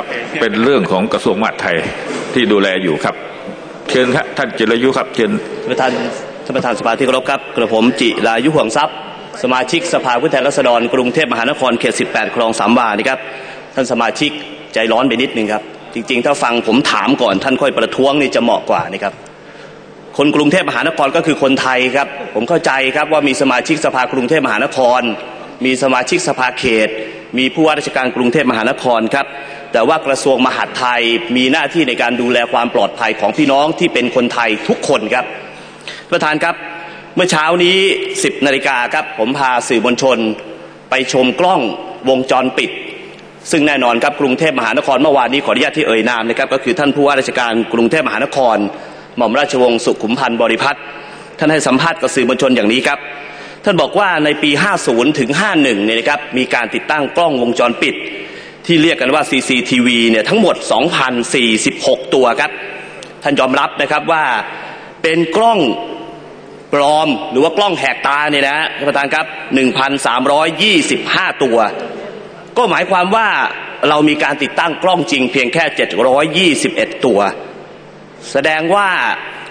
ครับ เป็นเรื่องของกระทรวงมหาดไทยที่ดูแลอยู่ครับ เชิญครับท่านจิรยุครับเชิญท่านประธานท่านประธานสภาที่เคารพครับกระผมจิรายุห่วงทรัพย์ สมาชิกสภาผู้แทนราษฎรกรุงเทพมหานครเขต 18 คลองสามวานี่ครับท่านสมาชิกใจร้อนไปนิดนึงครับ จริง ๆ ถ้าฟังผมถามก่อนท่านค่อยประท้วงนี่จะเหมาะกว่านี่ครับคนกรุงเทพมหานครก็คือคนไทยครับ ผมเข้าใจครับว่ามีสมาชิกสภากรุงเทพมหานคร มีสมาชิกสภาเขต มีผู้ว่าราชการกรุงเทพมหานครครับ แต่ว่ากระทรวงมหาดไทยมีหน้าที่ในการดูแลความปลอดภัยของพี่น้องที่เป็นคนไทยทุกคนครับประธานครับเมื่อเช้านี้ 10นาฬิกาครับผมพาสื่อมวลชน ไปชมกล้องวงจรปิด ซึ่งแน่นอนครับกรุงเทพมหานครเมื่อวานนี้ขออนุญาตที่เอ่ยนามนะครับก็คือท่านผู้ว่าราชการกรุงเทพมหานคร หม่อมราชวงศ์สุขุมพันธ์บริพัตรท่านให้สัมภาษณ์กับสื่อมวลชนอย่างนี้ครับ ท่านบอกว่าในปี 50 ถึง 51 เนี่ยนะครับมีการติดตั้งกล้องวงจรปิด ที่เรียกกันว่า CCTV เนี่ยทั้งหมด 2,046 ตัวครับ ท่านยอมรับนะครับว่าเป็นกล้องปลอมหรือว่ากล้องแหกตาเนี่ยนะท่านประธานครับ 1,325 ตัว ก็หมายความว่าเรามีการติดตั้งกล้องจริงเพียงแค่ 721 ตัว แสดงว่า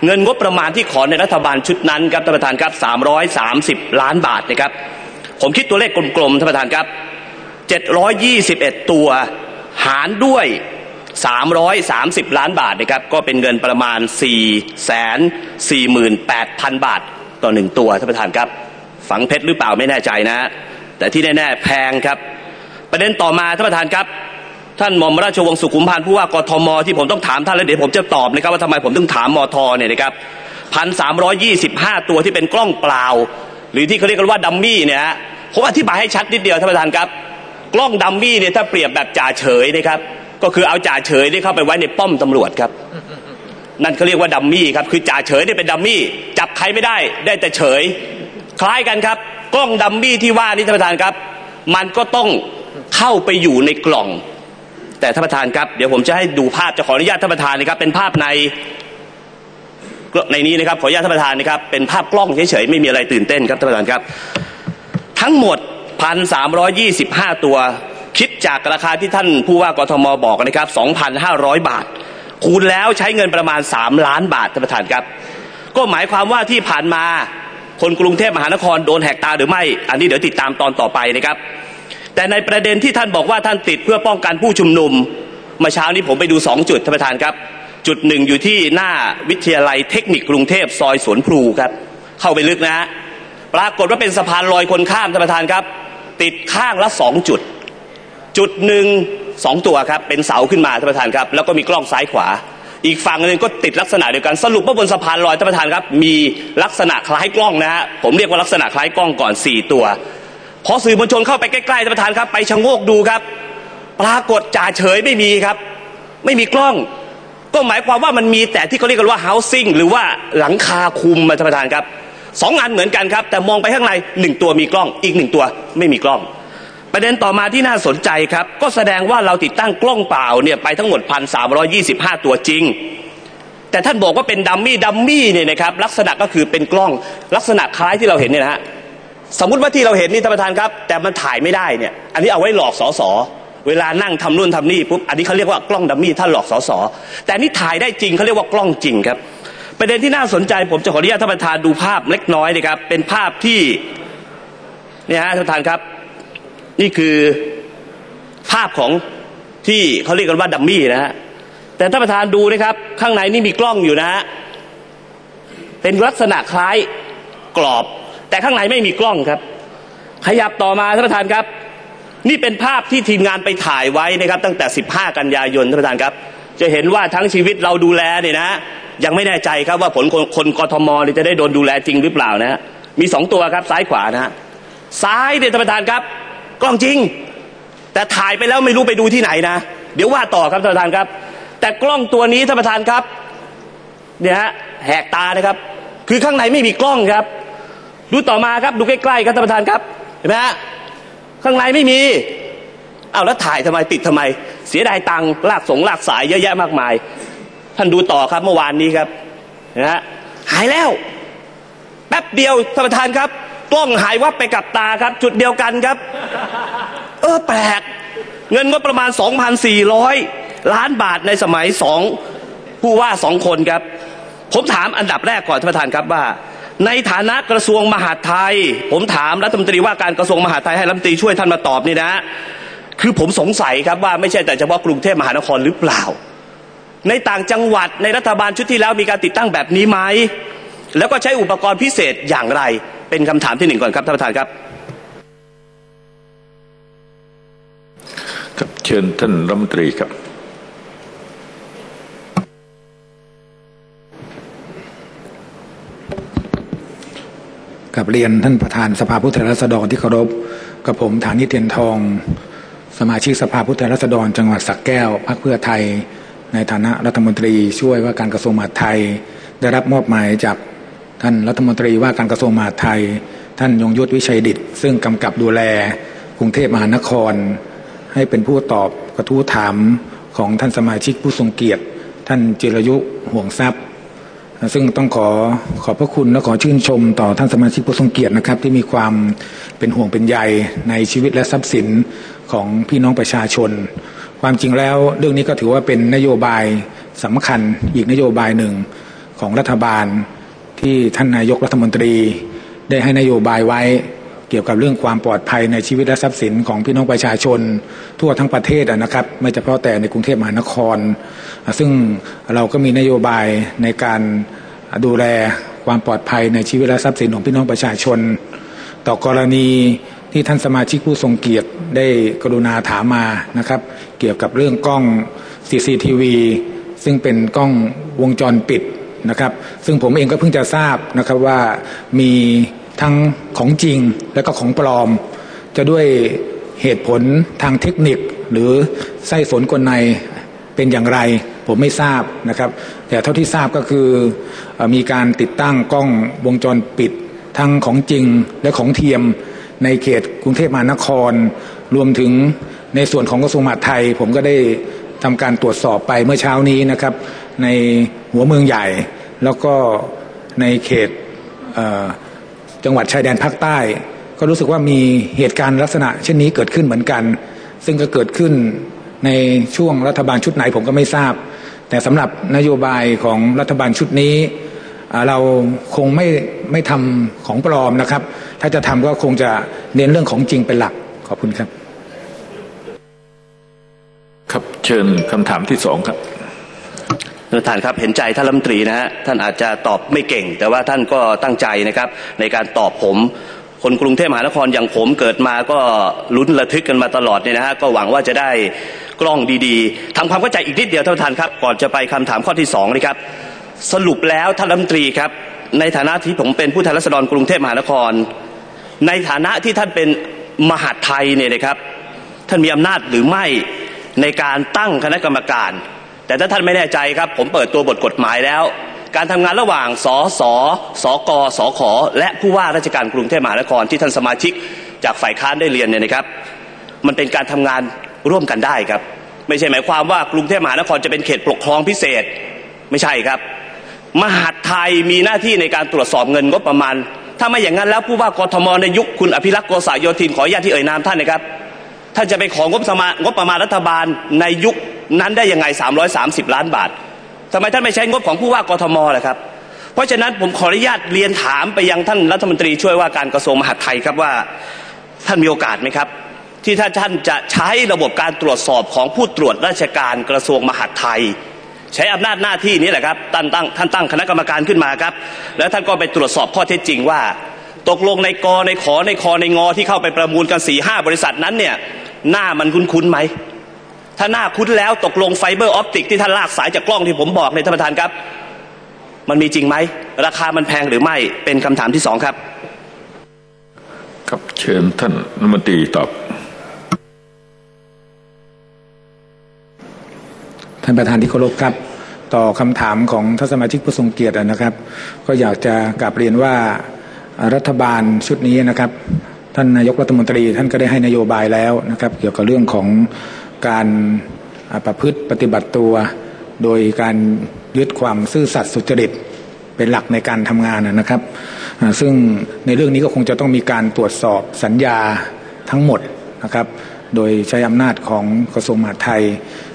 เงินงบประมาณที่ขอในรัฐบาลชุดนั้นครับท่านประธานครับ 330 ล้านบาทนะครับ ผมคิดตัวเลขกลมๆท่านประธานครับ 721 ตัว หารด้วย 330 ล้านบาทนะครับ ก็เป็นเงินประมาณ 4 48,000 บาท ต่อหนึ่งตัวท่านประธานครับ ฝังเพชรหรือเปล่าไม่แน่ใจนะ แต่ที่แน่ๆแพงครับ ประเด็นต่อมาท่านประธานครับท่านหม่อมราชวงศ์สุขุมพันธ์ผู้ว่ากทมที่ผมต้องถามท่านแล้วเดี๋ยวผมจะตอบนะครับว่าทำไมผมต้องถามมทเนี่ยนะครับพันสามร้อยยี่สิบห้าตัวที่เป็นกล้องเปล่า หรือที่เขาเรียกกันว่าดัมมี่เนี่ยผมอธิบายให้ชัดนิดเดียวท่านประธานครับ กล้องดัมมี่เนี่ยถ้าเปรียบแบบจ่าเฉยนะครับ ก็คือเอาจ่าเฉยที่เข้าไปไว้ในป้อมตำรวจครับ นั่นเขาเรียกว่าดัมมี่ครับคือจ่าเฉยเนี่ยเป็นดัมมี่จับใครไม่ได้ ได้แต่เฉย คล้ายกันครับ กล้องดัมมี่ที่ว่านี่ท่านประธานครับ มันก็ต้องเข้าไปอยู่ในกล่อง แต่ท่านประธานครับ เดี๋ยวผมจะให้ดูภาพจะขออนุญาตท่านประธานนะครับ เป็นภาพในในนี้นะครับขออนุญาตท่านประธานนะครับ เป็นภาพกล้องเฉยๆไม่มีอะไรตื่นเต้นครับท่านประธานครับ ทั้งหมด 1,325ตัว คิดจากราคาที่ท่านผู้ว่ากทมบอกนะครับ2,500บาท คูณแล้วใช้เงินประมาณ3ล้านบาทท่านประธานครับ ก็หมายความว่าที่ผ่านมาคนกรุงเทพมหานครโดนแหกตาหรือไม่ อันนี้เดี๋ยวติดตามตอนต่อไปนะครับ แต่ในประเด็นที่ท่านบอกว่าท่านติดเพื่อป้องกันผู้ชุมนุมเมื่อเช้านี้ผมไปดู 2 จุดท่านประธานครับ จุดหนึ่งอยู่ที่หน้าวิทยาลัยเทคนิคกรุงเทพซอยสวนพลูครับ เข้าไปลึกนะฮะปรากฏว่าเป็นสะพานลอยคนข้ามท่านประธานครับ ติดข้างละสองจุด จุดหนึ่งสองตัวครับ เป็นเสาขึ้นมาท่านประธานครับ แล้วก็มีกล้องซ้ายขวา อีกฝั่งหนึ่งก็ติดลักษณะเดียวกันสรุปว่าบนสะพานลอยท่านประธานครับ มีลักษณะคล้ายกล้องนะฮะผมเรียกว่าลักษณะคล้ายกล้องก่อนสี่ตัว พอสื่อมวลชนเข้าไปใกล้ๆท่านประธานครับ ไปชะโงกดูครับ ปรากฏจ่าเฉยไม่มีครับ ไม่มีกล้อง ก็หมายความว่ามันมีแต่ที่เขาเรียกกันว่า housing หรือว่าหลังคาคุมมาท่านประธานครับ สองอันเหมือนกันครับ แต่มองไปข้างในหนึ่งตัวมีกล้อง อีกหนึ่งตัวไม่มีกล้อง ประเด็นต่อมาที่น่าสนใจครับ ก็แสดงว่าเราติดตั้งกล้องเปล่าเนี่ยไปทั้งหมดพันสามยี่สิบห้าตัวจริง แต่ท่านบอกว่าเป็นดัมมี่ดัมมี่เนี่ยนะครับลักษณะก็คือเป็นกล้องลักษณะคล้ายที่เราเห็นเนี่ยนะฮะสมมุติว่าที่เราเห็นนี่ท่านประธานครับ แต่มันถ่ายไม่ได้เนี่ย อันนี้เอาไว้หลอกสอสอเวลานั่งทำนู่นทำนี่ปุ๊บอันนี้เขาเรียกว่ากล้องดัมมี่ท่านหลอกสอสอแต่นี่ถ่ายได้จริงเขาเรียกว่ากล้องจริงครับ ประเด็นที่น่าสนใจผมจะขออนุญาตท่านประธานดูภาพเล็กน้อยนะครับ เป็นภาพที่เนี่ยฮะท่านประธานครับ นี่คือภาพของที่เขาเรียกกันว่าดัมมี่นะฮะแต่ท่านประธานดูนะครับ ข้างในนี่มีกล้องอยู่นะฮะเป็นลักษณะคล้ายกรอบ แต่ข้างในไม่มีกล้องครับ ขยับต่อมาท่านประธานครับ นี่เป็นภาพที่ทีมงานไปถ่ายไว้นะครับ ตั้งแต่ 15 กันยายนท่านประธานครับ จะเห็นว่าทั้งชีวิตเราดูแลเนี่ยนะ ยังไม่แน่ใจครับว่าผลคนคนกทมจะได้โดนดูแลจริงหรือเปล่านะฮะมีสองตัวครับซ้ายขวานะฮะซ้ายเนี่ยท่านประธานครับ กล้องจริง แต่ถ่ายไปแล้วไม่รู้ไปดูที่ไหนนะ เดี๋ยวว่าต่อครับท่านประธานครับ แต่กล้องตัวนี้ท่านประธานครับเนี่ยฮะแหกตานะครับ คือข้างในไม่มีกล้องครับ ดูต่อมาครับดูใกล้ๆครับท่านประธานครับเห็นไหมฮะข้างในไม่มีเอาแล้วถ่ายทำไมติดทำไม เสียดายตังค์ลากสงลากสายเยอะแยะมากมาย ท่านดูต่อครับเมื่อวานนี้ครับนะฮะหายแล้ว แป๊บเดียวท่านประธานครับ กล้องหายวับไปกับตาครับ จุดเดียวกันครับ เออแปลก เงินก็ประมาณ 2,400 ล้านบาทในสมัยสองผู้ว่าสองคนครับ ผมถามอันดับแรกก่อนท่านประธานครับว่า ในฐานะกระทรวงมหาดไทย ผมถามรัฐมนตรีว่าการกระทรวงมหาดไทยให้รัฐมนตรีช่วยท่านมาตอบนี่นะ คือผมสงสัยครับว่าไม่ใช่แต่เฉพาะกรุงเทพมหานครหรือเปล่า ในต่างจังหวัดในรัฐบาลชุดที่แล้วมีการติดตั้งแบบนี้ไหมแล้วก็ใช้อุปกรณ์พิเศษอย่างไร เป็นคำถามที่หนึ่งก่อนครับท่านประธานครับครับเชิญท่านรัฐมนตรีครับ กับเรียนท่านประธานสภาผู้แทนราษฎรที่เคารพกับผมฐานิตเทียนทอง สมาชิกสภาผู้แทนราษฎร จังหวัดสักแก้วพรรคเพื่อไทย ในฐานะรัฐมนตรีช่วยว่าการกระทรวงมหาดไทย ได้รับมอบหมายจากท่านรัฐมนตรีว่าการกระทรวงมหาดไทย ท่านยงยุทธวิชัยดิตซึ่งกำกับดูแลกรุงเทพมหานคร ให้เป็นผู้ตอบกระทู้ถามของท่านสมาชิกผู้ทรงเกียรติ ท่านจิรยุห่วงทรัพย์ ซึ่งต้องขอขอบพระคุณและขอชื่นชมต่อท่านสมาชิกผู้ทรงเกียรตินะครับ ที่มีความเป็นห่วงเป็นใยในชีวิตและทรัพย์สินของพี่น้องประชาชน ความจริงแล้วเรื่องนี้ก็ถือว่าเป็นนโยบายสำคัญอีกนโยบายหนึ่งของรัฐบาลที่ท่านนายกรัฐมนตรี ได้ให้นโยบายไว้เกี่ยวกับเรื่องความปลอดภัยในชีวิตและทรัพย์สินของพี่น้องประชาชน ทั่วทั้งประเทศอะนะครับ ไม่เฉพาะแต่ในกรุงเทพมหานคร ซึ่งเราก็มีนโยบายในการดูแลความปลอดภัยในชีวิตและทรัพย์สินของพี่น้องประชาชน ต่อกรณีที่ท่านสมาชิกผู้ทรงเกียรติได้กรุณาถามมานะครับ เกี่ยวกับเรื่องกล้อง CCTV ซึ่งเป็นกล้องวงจรปิดนะครับ ซึ่งผมเองก็เพิ่งจะทราบนะครับว่ามีทั้งของจริงและก็ของปลอม จะด้วยเหตุผลทางเทคนิคหรือไส้สนกลในเป็นอย่างไร ผมไม่ทราบนะครับ แต่เท่าที่ทราบก็คือเออมีการติดตั้งกล้องวงจรปิด ทั้งของจริงและของเทียมในเขตกรุงเทพมหานคร รวมถึง ในส่วนของกระทรวงมหาดไทย ผมก็ได้ทำการตรวจสอบไปเมื่อเช้านี้นะครับ ในหัวเมืองใหญ่ แล้วก็ในเขตเจังหวัดชายแดนภาคใต้ ก็รู้สึกว่ามีเหตุการณ์ลักษณะ เช่นนี้เกิดขึ้นเหมือนกัน ซึ่งก็เกิดขึ้นในช่วงรัฐบาลชุดไหนผมก็ไม่ทราบ แต่สำหรับนโยบายของรัฐบาลชุดนี้ เราคงไม่ไม่ทำของปลอมนะครับ ถ้าจะทำก็คงจะเน้นเรื่องของจริงเป็นหลักขอบคุณครับ ครับเชิญคำถามที่สองครับท่านประธานครับเห็นใจท่านรัฐมนตรีนะฮะท่านอาจจะตอบไม่เก่ง แต่ว่าท่านก็ตั้งใจนะครับ ในการตอบผม คนกรุงเทพมหานครอย่างผมเกิดมาก็ลุ้นระทึกกันมาตลอดเนี่ยนะฮะก็หวังว่าจะได้กล้องดีๆทำความเข้าใจอีกนิดเดียวท่านประธานครับ ก่อนจะไปคำถามข้อที่สองนะครับ สรุปแล้วท่านรัฐมนตรีครับ ในฐานะที่ผมเป็นผู้แทนราษฎรกรุงเทพมหานคร ในฐานะที่ท่านเป็นมหาดไทยเนี่ยนะครับ ท่านมีอำนาจหรือไม่ ในการตั้งคณะกรรมการ แต่ถ้าท่านไม่แน่ใจครับ ผมเปิดตัวบทกฎหมายแล้ว การทำงานระหว่างสสสกสขและผู้ว่าราชการกรุงเทพมหานครที่ท่านสมาชิก จากฝ่ายค้านได้เรียนเนี่ยนะครับ มันเป็นการทำงานร่วมกันได้ครับ ไม่ใช่หมายความว่ากรุงเทพมหานครจะเป็นเขตปกครองพิเศษ ไม่ใช่ครับ มหาดไทยมีหน้าที่ในการตรวจสอบเงินงบประมาณถ้าไม่อย่างนั้นแล้วผู้ว่ากทมในยุคคุณอภิรักษ์โกษาโยธินขออนุญาตที่เอ่ยนามท่านนะครับ ท่านจะไปของบสมางบประมาณรัฐบาลในยุคนั้นได้ยังไง 330 ล้านบาททำไมท่านไม่ใช้งบของผู้ว่ากทมล่ะครับ เพราะฉะนั้นผมขออนุญาตเรียนถามไปยังท่านรัฐมนตรีช่วยว่าการกระทรวงมหาดไทยครับว่าท่านมีโอกาสไหมครับ ที่ถ้าท่านจะใช้ระบบการตรวจสอบของผู้ตรวจราชการกระทรวงมหาดไทย ใช้อำนาจหน้าที่นี้แหละครับท่านตั้งท่านตั้งคณะกรรมการขึ้นมาครับ แล้วท่านก็ไปตรวจสอบข้อเท็จจริงว่า ตกลงในกในขอในคอในงอที่เข้าไปประมูลกันสี่ห้าบริษัทนั้นเนี่ย หน้ามันคุ้นๆไหม ถ้าหน้าคุ้นแล้วตกลงไฟเบอร์ออปติกที่ท่านลากสายจากกล้องที่ผมบอกในยท่านประธานครับ มันมีจริงไหม ราคามันแพงหรือไม่เป็นคำถามที่สองครับ ครับเชิญท่านรัฐมนตรีตอบท่านประธานที่เคารพครับ ต่อคำถามของท่านสมาชิกผู้ทรงเกียรตินะครับ ก็อยากจะกราบเรียนว่ารัฐบาลชุดนี้นะครับ ท่านนายกรัฐมนตรีท่านก็ได้ให้นโยบายแล้วนะครับ เกี่ยวกับเรื่องของการประพฤติปฏิบัติตัว โดยการยึดความซื่อสัตย์สุจริตเป็นหลักในการทำงานนะครับ ซึ่งในเรื่องนี้ก็คงจะต้องมีการตรวจสอบสัญญาทั้งหมดนะครับ โดยใช้อำนาจของกระทรวงมหาดไทย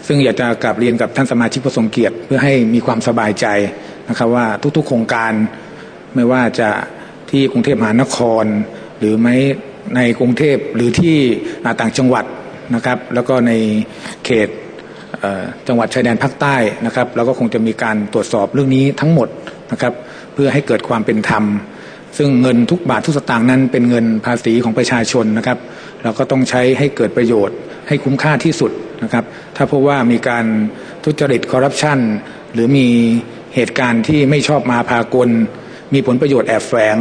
ซึ่งอยากจะกลับเรียนกับท่านสมาชิกผู้ทรงเกียรติ เพื่อให้มีความสบายใจนะครับว่าทุกๆโครงการไม่ว่าจะที่กรุงเทพมหานคร รือไม่ในกรุงเทพหรือที่ต่างจังหวัดนะครับ แล้วก็ในเขตจังหวัดชายแดนภาคใต้นะครับแล้วก็คงจะมีการตรวจสอบเรื่องนี้ทั้งหมดนะครับ เพื่อให้เกิดความเป็นธรรม ซึ่งเงินทุกบาททุกสตางค์นั้นเป็นเงินภาษีของประชาชนนะครับ เราก็ต้องใช้ให้เกิดประโยชน์ ให้คุ้มค่าที่สุดนะครับ ถ้าพบว่ามีการทุจริตคอร์รัปชันหรือมีเหตุการณ์ที่ไม่ชอบมาพากล มีผลประโยชน์แอบแฝง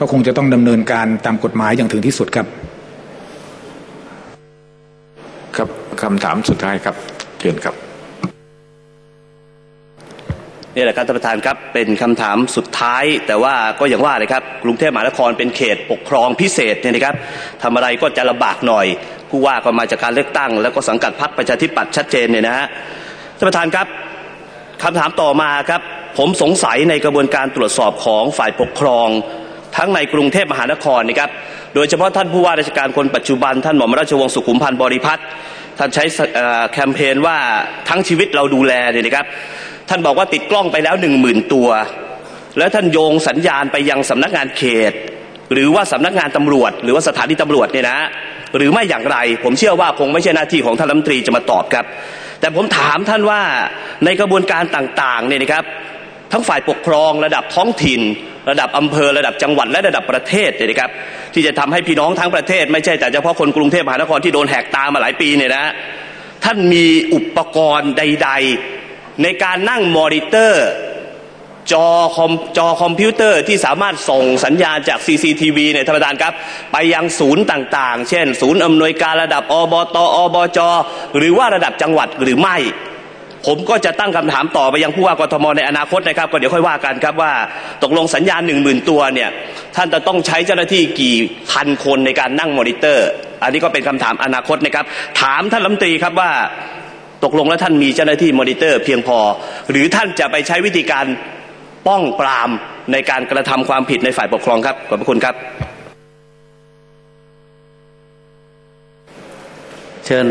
ก็คงจะต้องดำเนินการตามกฎหมายอย่างถึงที่สุดครับ ครับคำถามสุดท้ายครับเชิญครับนี่แหละครับท่านประธานครับเป็นคำถามสุดท้าย แต่ว่าก็อย่างว่าเลยครับกรุงเทพมหานครเป็นเขตปกครองพิเศษเนี่ยนะครับทำอะไรก็จะลำบากหน่อยผู้ว่าก็มาจากการเลือกตั้ง แล้วก็สังกัดพรรคประชาธิปัตย์ชัดเจนเนี่ยนะฮะท่านประธานครับคำถามต่อมาครับ ผมสงสัยในกระบวนการตรวจสอบของฝ่ายปกครอง ทั้งในกรุงเทพมหานครนะครับ โดยเฉพาะท่านผู้ว่าราชการคนปัจจุบัน ท่านหม่อมราชวงศ์สุขุมพันธ์บริพัตรท่านใช้แคมเปญว่าทั้งชีวิตเราดูแลเนี่ยนะครับ ท่านบอกว่าติดกล้องไปแล้วหนึ่งหมื่นตัว แล้วท่านโยงสัญญาณไปยังสำนักงานเขต หรือว่าสำนักงานตำรวจ หรือว่าสถานีตำรวจเนี่ยนะหรือไม่อย่างไร ผมเชื่อว่าคงไม่ใช่หน้าที่ของท่านรัฐมนตรีจะมาตอบครับ แต่ผมถามท่านว่าในกระบวนการต่างๆเนี่ยนะครับ ทั้งฝ่ายปกครองระดับท้องถิ่น ระดับอำเภอระดับจังหวัดและระดับประเทศเนี่ยนะครับที่จะทำให้พี่น้องทั้งประเทศ ไม่ใช่แต่เฉพาะคนกรุงเทพมหานครที่โดนแหกตามาหลายปีเนี่ยนะท่านมีอุปกรณ์ใด ๆ ในการนั่งมอนิเตอร์ จอคอมจอคอมพิวเตอร์ที่สามารถส่งสัญญาณจาก CCTV เนี่ยท่านประธานครับ ไปยังศูนย์ต่างๆ เช่น ศูนย์อำนวยการระดับอบตอบจ หรือว่าระดับจังหวัดหรือไม่ ผมก็จะตั้งคำถามต่อไปยังผู้ว่ากทมในอนาคตนะครับก็เดี๋ยวค่อยว่ากันครับว่าตกลงสัญญาณหนึ่งหมื่นตัวเนี่ยท่านจะต้องใช้เจ้าหน้าที่กี่พันคนในการนั่งมอนิเตอร์ อันนี้ก็เป็นคำถามอนาคตนะครับ ถามท่านรัฐมนตรีครับว่าตกลงแล้วท่านมีเจ้าหน้าที่มอนิเตอร์เพียงพอ หรือท่านจะไปใช้วิธีการป้องปรามในการกระทำความผิดในฝ่ายปกครองครับขอบพระคุณครับ เชิญ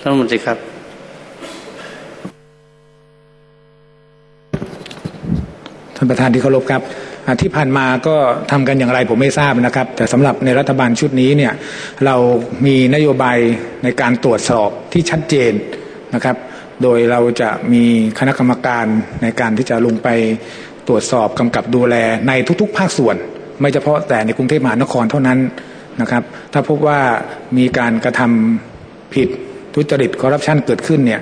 ท่านรัฐมนตรีครับ ท่านประธานที่เคารพครับที่ผ่านมาก็ทำกันอย่างไรผมไม่ทราบนะครับ แต่สำหรับในรัฐบาลชุดนี้เนี่ยเรามีนโยบายในการตรวจสอบที่ชัดเจนนะครับ โดยเราจะมีคณะกรรมการในการที่จะลงไปตรวจสอบกำกับดูแลในทุกๆ ภาคส่วน ไม่เฉพาะแต่ในกรุงเทพมหานครเท่านั้นนะครับ ถ้าพบว่ามีการกระทำผิดทุจริตคอร์รัปชันเกิดขึ้นเนี่ย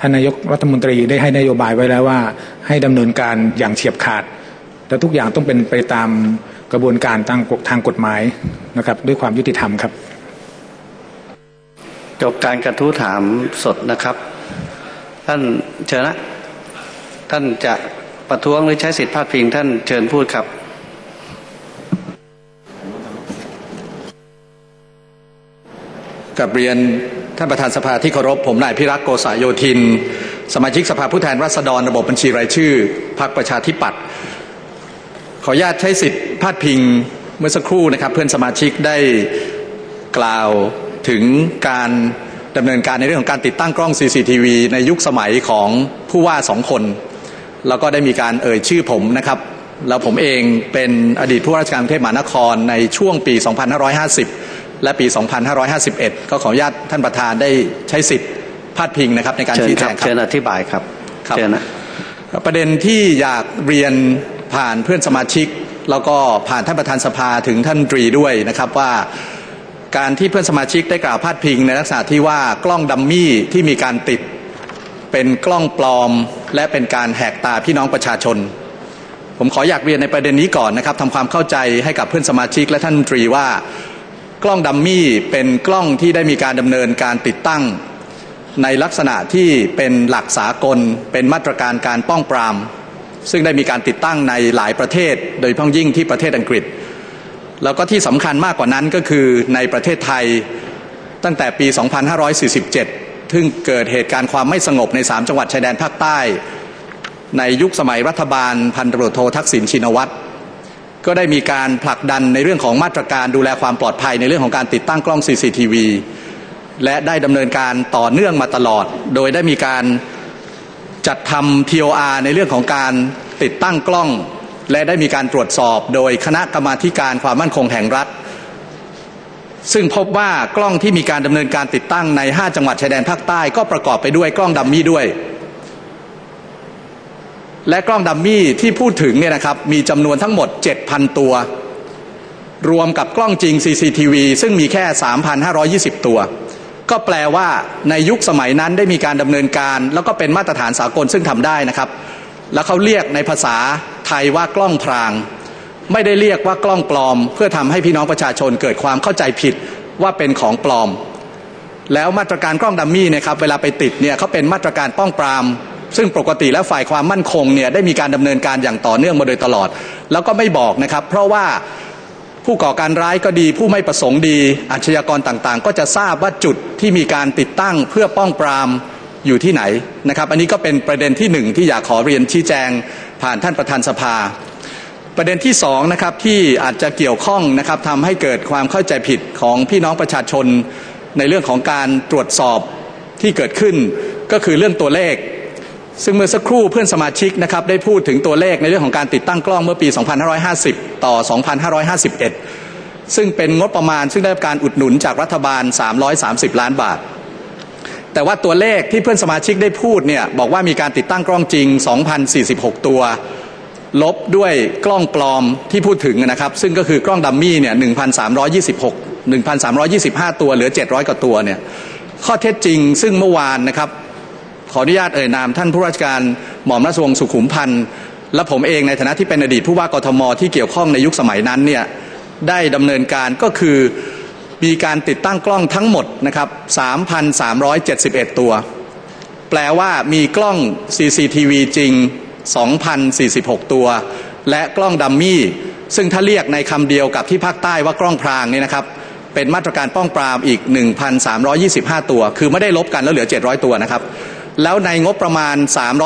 ท่านนายกรัฐมนตรีได้ให้นโยบายไว้แล้วว่า ให้ดำเนินการอย่างเฉียบขาด และทุกอย่างต้องเป็นไปตามกระบวนการทางทางกฎหมายนะครับ ด้วยความยุติธรรมครับ จบการกระทู้ถามสดนะครับ ท่านเชิญนะท่านจะประท้วงหรือใช้สิทธิพาดพิง ท่านเชิญพูดครับกับเรียน ท่านประธานสภาที่เคารพผมนายพิรักษ์โกษายโยธิน สมาชิกสภาผู้แทนราษฎรระบบบัญชีรายชื่อพรรคประชาธิปัตย์ขออนุญาตใช้สิทธิ์พาดพิงเมื่อสักครู่นะครับเพื่อนสมาชิกได้กล่าวถึงการดำเนินการในเรื่องของการติดตั้งกล้อง CCTV ในยุคสมัยของผู้ว่าสองคน แล้วก็ได้มีการเอ่ยชื่อผมนะครับ แล้วผมเองเป็นอดีตผู้ว่าราชการกรุงเทพมหานครในช่วงปี 2550 และปี 2551 ก็ขออนุญาตท่านประธานได้ใช้สิทธิ์พาดพิงนะครับในการเชิญชี้คแจรับงคเชิรับญอธิบายครับครับเชิญนะประเด็นที่อยากเรียนผ่านเพื่อนสมาชิก แล้วก็ผ่านท่านประธานสภาถึงท่านตรีด้วยนะครับว่าการที่เพื่อนสมาชิกได้กล่าวพาดพิงในลักษณะที่ว่ากล้องดัมมี่ที่มีการติดเป็นกล้องปลอม และเป็นการแหกตาพี่น้องประชาชน ผมขออยากเรียนในประเด็นนี้ก่อนนะครับทำความเข้าใจให้กับเพื่อนสมาชิกและท่านตรีว่า กล้องดัมมี่เป็นกล้องที่ได้มีการดำเนินการติดตั้ง ในลักษณะที่เป็นหลักสากล เป็นมาตรการการป้องปราม ซึ่งได้มีการติดตั้งในหลายประเทศ โดยเฉพ้องยิ่งที่ประเทศอังกฤษ แล้วก็ที่สำคัญมากกว่านั้นก็คือในประเทศไทยตั้งแต่ปี 2547ซึ่งเกิดเหตุการณ์ความไม่สงบใน 3 จังหวัดชายแดนภาคใต้ ในยุคสมัยรัฐบาลพันตำรวจโททักษิณชินวัตร ก็ได้มีการผลักดันในเรื่องของมาตรการดูแลความปลอดภัย ในเรื่องของการติดตั้งกล้อง CCTV และได้ดำเนินการต่อเนื่องมาตลอด โดยได้มีการจัดทำ TOR ในเรื่องของการติดตั้งกล้อง และได้มีการตรวจสอบ โดยคณะกรรมาธิการความมั่นคงแห่งรัฐ ซึ่งพบว่ากล้องที่มีการดำเนินการติดตั้งใน 5 จังหวัดชายแดนภาคใต้ก็ประกอบไปด้วยกล้องดัมมี่ด้วย และกล้องดัมมี่ที่พูดถึงเนี่ยนะครับมีจำนวนทั้งหมด 7,000 ตัว รวมกับกล้องจริง CCTV ซึ่งมีแค่ 3,520 ตัว ก็แปลว่าในยุคสมัยนั้นได้มีการดำเนินการ แล้วก็เป็นมาตรฐานสากลซึ่งทำได้นะครับ แล้วเขาเรียกในภาษาไทยว่ากล้องพราง ไม่ได้เรียกว่ากล้องปลอม เพื่อทำให้พี่น้องประชาชนเกิดความเข้าใจผิดว่าเป็นของปลอม แล้วมาตรการกล้องดัมมี่นะครับเวลาไปติดเนี่ยเขาเป็นมาตรการป้องปราม ซึ่งปกติแล้วฝ่ายความมั่นคงเนี่ยได้มีการดำเนินการอย่างต่อเนื่องมาโดยตลอด แล้วก็ไม่บอกนะครับ เพราะว่าผู้ก่อการร้ายก็ดี ผู้ไม่ประสงค์ดีอาชญากรต่างๆ ก็จะทราบว่าจุดที่มีการติดตั้งเพื่อป้องปรามอยู่ที่ไหนนะครับ อันนี้ก็เป็นประเด็นที่หนึ่งที่อยากขอเรียนชี้แจงผ่านท่านประธานสภา ประเด็นที่สองนะครับที่อาจจะเกี่ยวข้องนะครับทำให้เกิดความเข้าใจผิดของพี่น้องประชาชนในเรื่องของการตรวจสอบที่เกิดขึ้นก็คือเรื่องตัวเลข ซึ่งเมื่อสักครู่เพื่อนสมาชิกนะครับได้พูดถึงตัวเลขในเรื่องของการติดตั้งกล้องเมื่อปี 2550 ต่อ 2551 ซึ่งเป็นงบประมาณซึ่งได้รับการอุดหนุนจากรัฐบาล 330 ล้านบาท แต่ว่าตัวเลขที่เพื่อนสมาชิกได้พูดเนี่ยบอกว่ามีการติดตั้งกล้องจริง 2,046 ตัว ลบด้วยกล้องปลอมที่พูดถึงนะครับซึ่งก็คือกล้องดัมมี่เนี่ย 1,326 1,325 ตัวเหลือ 700 กว่าตัวเนี่ยข้อเท็จจริงซึ่งเมื่อวานนะครับ ขออนุญาตเอ่ยนามท่านผู้ราชการหม่อมราชวงศ์สุขุมพันธ์และผมเองในฐานะที่เป็นอดีตผู้ว่ากทมที่เกี่ยวข้องในยุคสมัยนั้นเนี่ยได้ดำเนินการก็คือมีการติดตั้งกล้องทั้งหมดนะครับ 3,371 ตัว แปลว่ามีกล้อง CCTV จริง 2,046 ตัว และกล้องดัมมี่ ซึ่งถ้าเรียกในคำเดียวกับที่ภาคใต้ว่ากล้องพรางนี่นะครับ เป็นมาตรการป้องปรามอีก 1,325 ตัว คือไม่ได้ลบกันแล้วเหลือ 700 ตัวนะครับ แล้วในงบประมาณ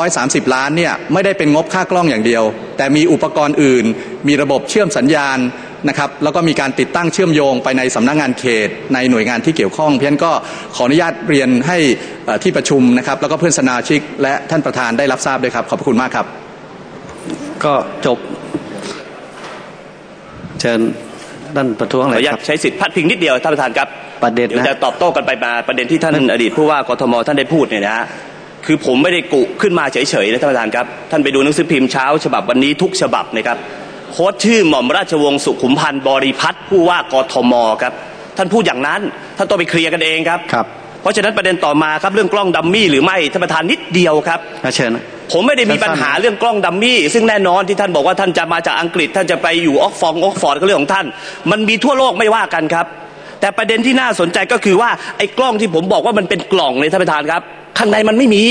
330 ล้านเนี่ยไม่ได้เป็นงบค่ากล้องอย่างเดียว แต่มีอุปกรณ์อื่น มีระบบเชื่อมสัญญาณนะครับแล้วก็มีการติดตั้งเชื่อมโยงไปในสำนักงงานเขต ในหน่วยงานที่เกี่ยวข้อง เพียงก็ขออนุญาตเรียนให้ที่ประชุมนะครับ แล้วก็เพื่อนสนาชิก และท่านประธานได้รับทราบด้วยครับ ขอบคุณมากครับ ก็จบ เชิญด้านประท้วงขอเลอยนุญาคตรับใช้สิทธิพัดพิงนิดเดียวท่านประธานครับประเด็นนะยวจะตอบโต้กันไปมาประเด็นที่ท่านอดีตผู้ว่ากทมท่านได้พูดเนี่ยนะฮะ คือผมไม่ได้กุขึ้นมาเฉยๆนะท่านประธานครับ ท่านไปดูหนังสือพิมพ์เช้า ฉบับวันนี้ทุกฉบับนะครับ โค้ดชื่อหม่อมราชวงศ์สุขุมพันธ์บริพัตรผู้ว่ากทมครับ ท่านพูดอย่างนั้น ท่านต้องไปเคลียร์กันเองครับครับเพราะฉะนั้นประเด็นต่อมาครับเรื่องกล้องดัมมี่หรือไม่ท่านประธานนิดเดียวครับนะเชิญนะผมไม่ได้มีปัญหาเรื่องกล้องดัมมี่ ซึ่งแน่นอนที่ท่านบอกว่าท่านจะมาจากอังกฤษ ท่านจะไปอยู่ออกฟองออกฟอร์ดก็เรื่องของท่าน มันมีทั่วโลกไม่ว่ากันครับ แต่ประเด็นที่น่าสนใจก็คือว่าไอ้กล้องที่ผมบอกว่ามันเป็นกล่องเลยท่านประธานครับ ข้างในมันไม่มี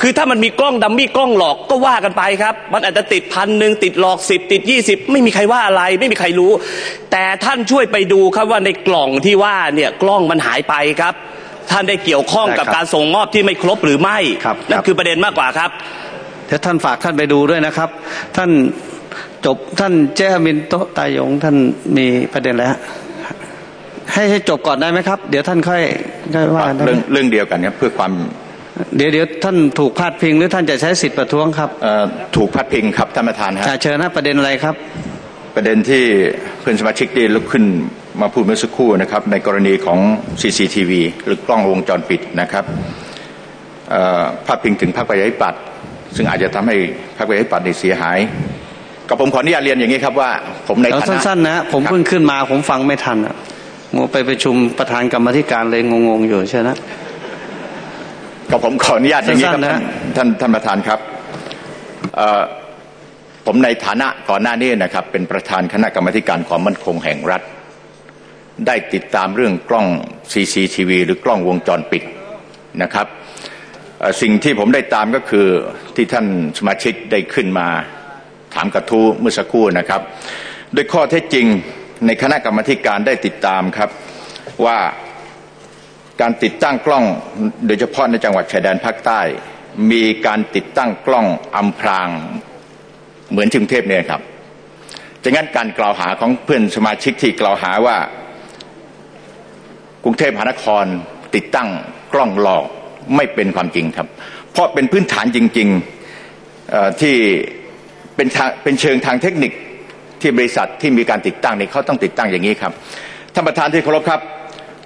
คือถ้ามันมีกล้องดัมมี่กล้องหลอกก็ว่ากันไปครับ มันอาจจะติดพันหนึ่งติดหลอกสิบติดยี่สิบไม่มีใครว่าอะไร ไม่มีใครรู้ แต่ท่านช่วยไปดูครับว่าในกล่องที่ว่าเนี่ยกล้องมันหายไปครับ ท่านได้เกี่ยวข้องกับได้ครับการส่งมอบที่ไม่ครบหรือไม่ครับนั่คนรับคือประเด็นมากกว่าครับเดี๋ยวท่านฝากท่านไปดูด้วยนะครับ ท่านจบท่านเจ้ามินโตะตายงท่านมีประเด็นอะไรฮะ ให้ให้จบก่อนได้ไหมครับ เดี๋ยวท่านค่อยค่อยว่ากันได้เรื่องไหมเรื่องเดียวกันครับเพื่อความเดี๋ยวเดี๋ยวท่านถูกพาดพิงหรือท่านจะใช้สิทธิ์ประท้วงครับเอ่อถูกพัดพิงครับท่านประธานฮะอ่าเชิญนะประเด็นอะไรครับ ประเด็นที่เพื่อนสมาชิกได้ลุกขึ้นมาพูดเมื่อสักครู่นะครับ ในกรณีของ CCTV หรือกล้องวงจรปิดนะครับเอ่อพาดพิงถึงพรรคประชาธิปัตย์ซึ่งอาจจะทำให้พรรคประชาธิปัตย์เนี่ยเสียหายก็ผมขออนุญาตเรียนอย่างนี้ครับว่า ผมในแล้วฐานะสั้นๆนะผมครับเพิ่งขึ้นมาผมฟังไม่ทันอะ มัวไปประชุมประธานกรรมาธิการเลยงงๆอยู่ใช่ไหมก็ผมขออนุญาตอย่างนี้ครับสั้นๆท่านะนท่านท่านประธานครับเอ่อผมในฐานะก่อนหน้านี้นะครับ เป็นประธานคณะกรรมาธิการความมั่นคงแห่งรัฐ ได้ติดตามเรื่องกล้อง CCTV หรือกล้องวงจรปิดนะครับเอ่อสิ่งที่ผมได้ตามก็คือที่ท่านสมาชิกได้ขึ้นมาถามกระทู้เมื่อสักครู่นะครับ โดยข้อเท็จจริง ในคณะกรรมการได้ติดตามครับว่าการติดตั้งกล้องโดยเฉพาะในจังหวัดชายแดนภาคใต้ มีการติดตั้งกล้องอำพรางเหมือนที่กรุงเทพเนี่ยครับดังนั้นการกล่าวหาของเพื่อนสมาชิกที่กล่าวหาว่า กรุงเทพมหานครติดตั้งกล้องหลอกไม่เป็นความจริงครับ เพราะเป็นพื้นฐานจริงๆที่เป็นทางเป็นเชิงทางเทคนิค ที่บริษัทที่มีการติดตั้งนี่เขาต้องติดตั้งอย่างนี้ครับท่านประธานที่เคารพครับ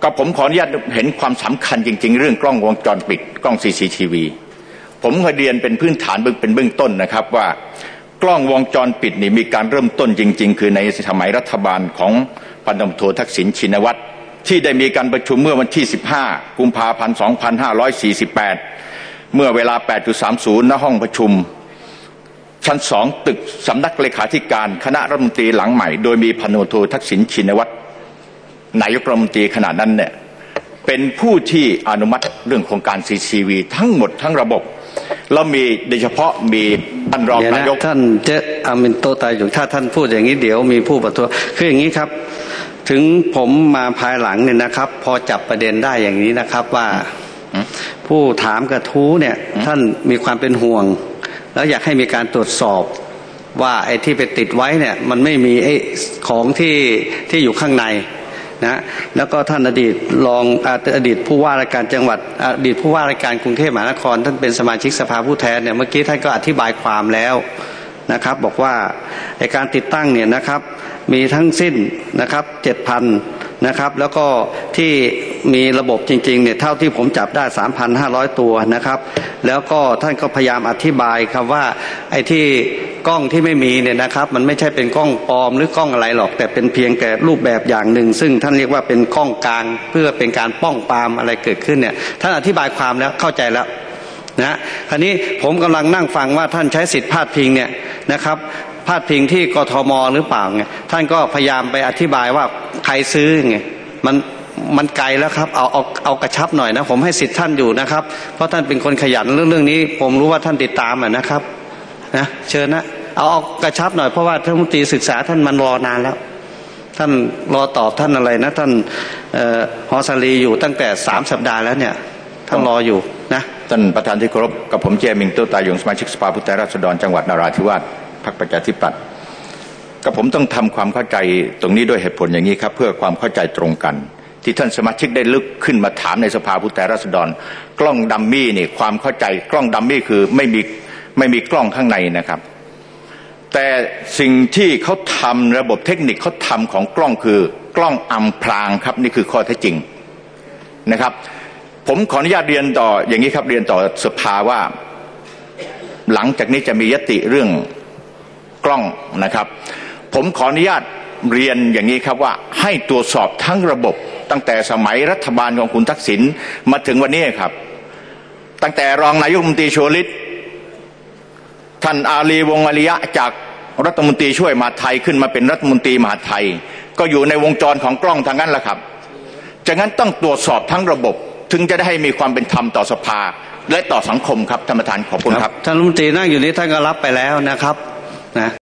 ก็ผมขออนุญาตเห็นความสำคัญจริง ๆ เรื่องกล้องวงจรปิดกล้อง CCTV ผมเคยเรียนเป็นพื้นฐานเป็นเบื้องต้นนะครับว่ากล้องวงจรปิดนี่มีการเริ่มต้นจริง ๆ คือในสมัยรัฐบาลของพันตำรวจโททักษิณชินวัตรที่ได้มีการประชุมเมื่อวันที่ 15 กุมภาพันธ์ 2548 เมื่อเวลา 8.30 ณ ห้องประชุม ชั้นสองตึกสำนักเลขาธิการคณะรัฐมนตรีหลังใหม่ โดยมีพันตำรวจโททักษิณชินวัตรนายกรัฐมนตรีขณะนั้นเนี่ยเป็นผู้ที่อนุมัติเรื่องโครงการ CCV ทั้งหมดทั้งระบบ แล้วมีโดยเฉพาะมีท่านรองเดี๋ยวนะนายกท่านเจอามินโตตายอยู่ถ้าท่านพูดอย่างนี้เดี๋ยวมีผู้ประท้วงคืออย่างนี้ครับ ถึงผมมาภายหลังเนี่ยนะครับ พอจับประเด็นได้อย่างนี้นะครับว่าผู้ถามกระทู้เนี่ยท่านมีความเป็นห่วง แล้วอยากให้มีการตรวจสอบว่าไอ้ที่ไปติดไว้เนี่ยมันไม่มีไอ้ของที่ที่อยู่ข้างในนะแล้วก็ท่านอดีตรองอดีตผู้ว่าราชการจังหวัดอดีตผู้ว่าราชการกรุงเทพมหานครท่านเป็นสมาชิกสภาผู้แทนเนี่ยเมื่อกี้ท่านก็อธิบายความแล้วนะครับ บอกว่าไอ้การติดตั้งเนี่ยนะครับมีทั้งสิ้นนะครับเจ็ดพัน นะครับ แล้วก็ที่มีระบบจริงๆเนี่ยเท่าที่ผมจับได้ 3,500 ตัวนะครับ แล้วก็ท่านก็พยายามอธิบายครับว่าไอ้ที่กล้องที่ไม่มีเนี่ยนะครับ มันไม่ใช่เป็นกล้องปลอมหรือกล้องอะไรหรอก แต่เป็นเพียงแก่รูปแบบอย่างหนึ่ง ซึ่งท่านเรียกว่าเป็นกล้องกลางเพื่อเป็นการป้องปรามอะไรเกิดขึ้นเนี่ยท่านอธิบายความแล้วเข้าใจแล้วนะคราวนี้ผมกำลังนั่งฟังว่าท่านใช้สิทธิพาดพิงเนี่ยนะครับพาดพิงที่กทมหรือเปล่าไงท่านก็พยายามไปอธิบายว่า ใครซื้อไงมันมันไกลแล้วครับเอาเอาเอากระชับหน่อยนะ ผมให้สิทธิ์ท่านอยู่นะครับ เพราะท่านเป็นคนขยันเรื่องเรื่องนี้ ผมรู้ว่าท่านติดตามอะนะครับนะเชิญนะเอาเอากระชับหน่อยเพราะว่าท่านรัฐมนตรีศึกษาท่านมันรอนานแล้ว ท่านรอตอบท่านอะไรนะ ท่านเอ่อฮอสลีอยู่ตั้งแต่สามสัปดาห์แล้วเนี่ยท่านรออยู่นะท่านประธานที่เคารพกับผมเจมิงโตตายงสมาชิกสภาผู้แทนราษฎรจังหวัดนราธิวาสพรรคประชาธิปัตย์ กับผมต้องทำความเข้าใจตรงนี้ด้วยเหตุผลอย่างนี้ครับ เพื่อความเข้าใจตรงกัน ที่ท่านสมาชิกได้ลึกขึ้นมาถามในสภาผู้แทนราษฎร กล้องดัมมี่นี่ความเข้าใจกล้องดัมมี่คือไม่มีไม่มีกล้องข้างในนะครับ แต่สิ่งที่เขาทำระบบเทคนิคเขาทำของกล้องคือกล้องอำพรางครับนี่คือข้อเท็จจริงนะครับ ผมขออนุญาตเรียนต่ออย่างนี้ครับเรียนต่อสภาว่า หลังจากนี้จะมียติเรื่องกล้องนะครับ ผมขออนุญาตเรียนอย่างนี้ครับว่าให้ตรวจสอบทั้งระบบ ตั้งแต่สมัยรัฐบาลของคุณทักษิณมาถึงวันนี้ครับ ตั้งแต่รองนายกรัฐมนตรีชวลิต ท่านอาลีวงอาริยะจากรัฐมนตรีช่วยมหาไทยขึ้นมาเป็นรัฐมนตรีมหาไทย ก็อยู่ในวงจรของกล้องทางนั้นแหละครับจากนั้นต้องตรวจสอบทั้งระบบ ถึงจะได้ให้มีความเป็นธรรมต่อสภา และต่อสังคมครับท่านประธานขอบคุณครับท่านรัฐมนตรีนั่งอยู่นี้ท่านก็รับไปแล้วนะครับนะ